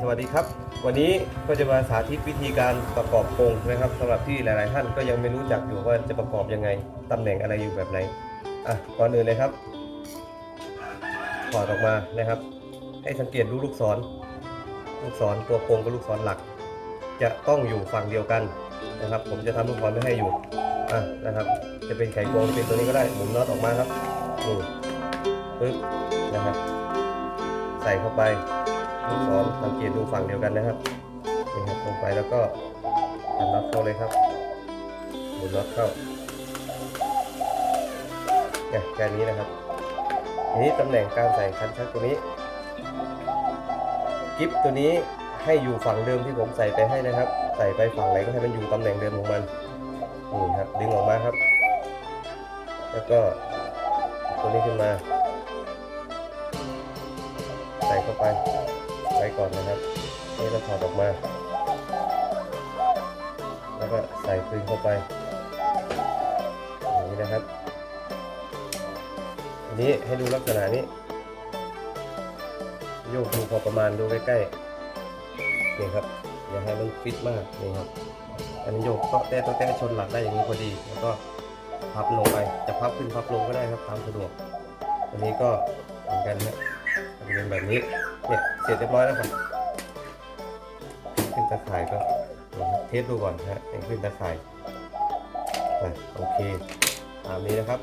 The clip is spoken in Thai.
สวัสดีครับ วันนี้ก็จะมาสาธิตวิธีการประกอบโครงนะครับสำหรับที่หลาย ๆ ท่านก็ยังไม่รู้จักอยู่ว่าจะประกอบยังไงตำแหน่งอะไรอยู่แบบไหนอะก่อนอื่นเลยครับถอดออกมานะครับ ให้สังเกตดูลูกศร ลูกศรตัวโครงกับลูกศรหลัก จะต้องอยู่ฝั่งเดียวกันนะครับ ผมจะทำลูกศรไม่ให้อยู่อะนะครับ จะเป็นไขควงเป็นตัวนี้ก็ได้หมุนน็อตออกมาครับนี่ปึ๊บนะครับ ใส่เข้าไป ลูกศรสังเกตดูฝั่งเดียวกันนะครับนี่ครับลงไปแล้วก็หันน็อตเข้าเลยครับหมุนน็อตเข้าเนี่ยแค่นี้นะครับทีนี้ตำแหน่งการใส่คันชักตัวนี้กิฟตัวนี้ให้อยู่ฝั่งเดิมที่ผมใส่ไปให้นะครับ ใส่ไปฝั่งไหนก็ให้มันอยู่ตำแหน่งเดิมของมันนี่ครับดึงออกมาครับ แล้วก็ตัวนี้ขึ้นมา ใส่เข้าไป ไว้ก่อนนะครับนี่เราถอดออกมา แล้วก็ใส่คืนเข้าไปอย่างนี้นะครับ อันนี้ให้ดูลักษณะนี้ โยกดูพอประมาณดูใกล้ๆนี่ครับอย่าให้มันฟิตมากนี่ครับ อันนี้โยกเตาะแต่ตาะแต่ชนหลักได้อย่างนี้พอดี แล้วก็พับลงไป จะพับขึ้นพับลงก็ได้ครับตามสะดวก อันนี้ก็เหมือนกันนะ จะเป็นแบบนี้เนี่ยเสร็จเรียบร้อยแล้วครับขึ้นตะข่ายก็เทสดูก่อนนะฮะยังขึ้นตะข่ายอ่โอเคตามนี้นะครับ